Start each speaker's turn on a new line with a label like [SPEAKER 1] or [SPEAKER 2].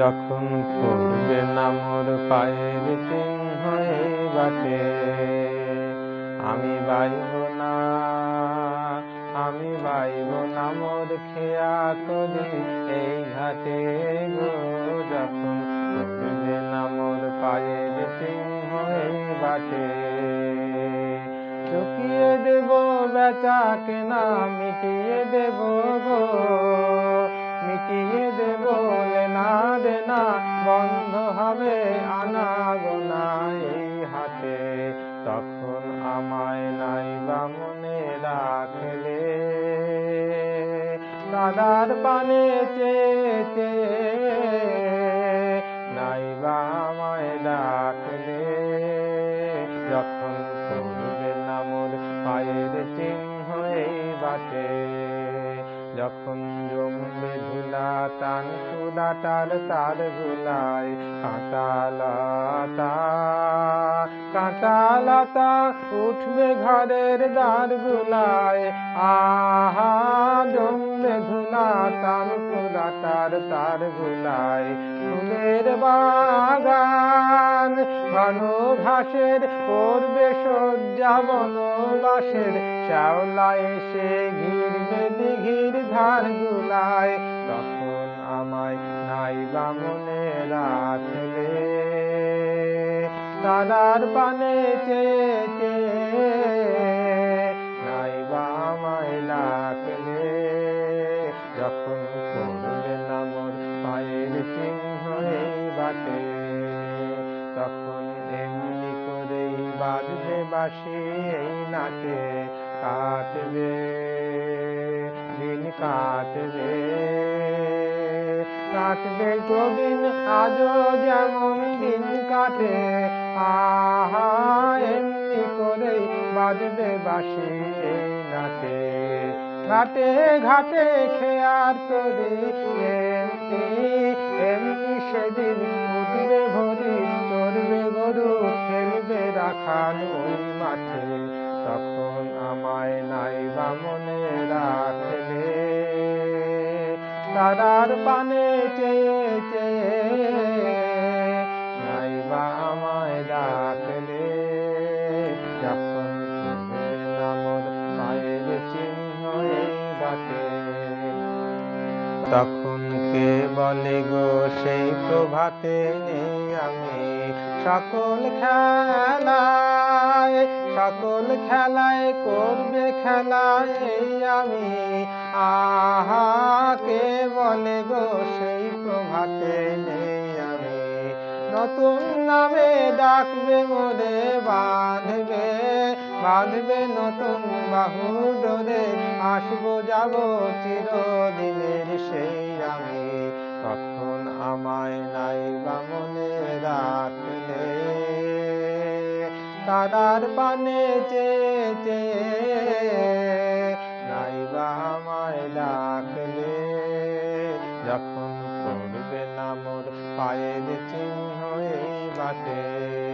[SPEAKER 1] যখন পড়বে না মোর পায়ের চিহ্ন এই বাটে, আমি বাইব না, আমি বাইব না মোর খেয়া তরি এই ঘাটে গো যখন পড়বে না মোর পায়ের এই বাটে। চুকিয়ে দেব বেচাকে না মিটিয়ে দেব গো মিটিয়ে দেব লেনা দেনা, বন্ধ হবে আনা হাতে। তখন আমায় নাই বা মনে রাখলে। দাদার পানে চেয়ে নাই বা আমায় ডাকলে যখন পড়বে না মোর পায়ের চিহ্ন এই বাটে। জমবে ধুলা, টান কুদাটার তার গুলায় কাঁটা লতা কাঁটা লতা উঠবে ঘরের দ্বার গুলায় আহা, জমবে ধুলা, টান কুদাটার তার তার গুলায় ফুলের বাগান, ঘন ঘাসের পড়বে সজ্জা বনবাসের শ্যাওলা এসে ঘিরবে ধার গুলায় তখন আমায় নাই বা মনে দাদার পানে চেয়ে চেয়ে নাই বা আমায় ডাকলে যখন পড়বে না মোর পায়ের চিহ্ন এই বাটে, তখন এমনি করেই বাজবে বাসি এই নাটে কাটবে। কাটবে। কাটবে গোদিন আজও যেমন দিন কাটে, আহা, এমনি করেই বাজবে বাসি নাটে ঘাটে ঘাটে খেয়ার তরি, এমনি এমনি সেদিন উঠবে ভরি চড়বে গরু, খেলবে রাখাল ওই মাঠে। তখন আমায় নাই বা মনে রাখলে তারার পানে চেয়ে চেয়ে নাই বা আমায় ডাকলে যখন পড়বে না মোর পায়ের চিহ্ন বাটে। তখন কে বলে গো সেই প্রভাতে আমি। সকল খেলায়, সকল খেলায় করবে খেলায় এই আমি। আহা, কে বলে গো সেই প্রভাতে নেই আমি। নতুন নামে ডাকবে মোরে বাঁধবে বাঁধবে নতুন বাহু ডোরে আসব, যাব চিরদিনের সেই আমি। তখন আমায় নাই বা মনে রাখলে তারার পানে চে চে নাই বা আমায় ডাকলে। যখন করবে না মোর পায়ের চিহ্ন এই বাটে।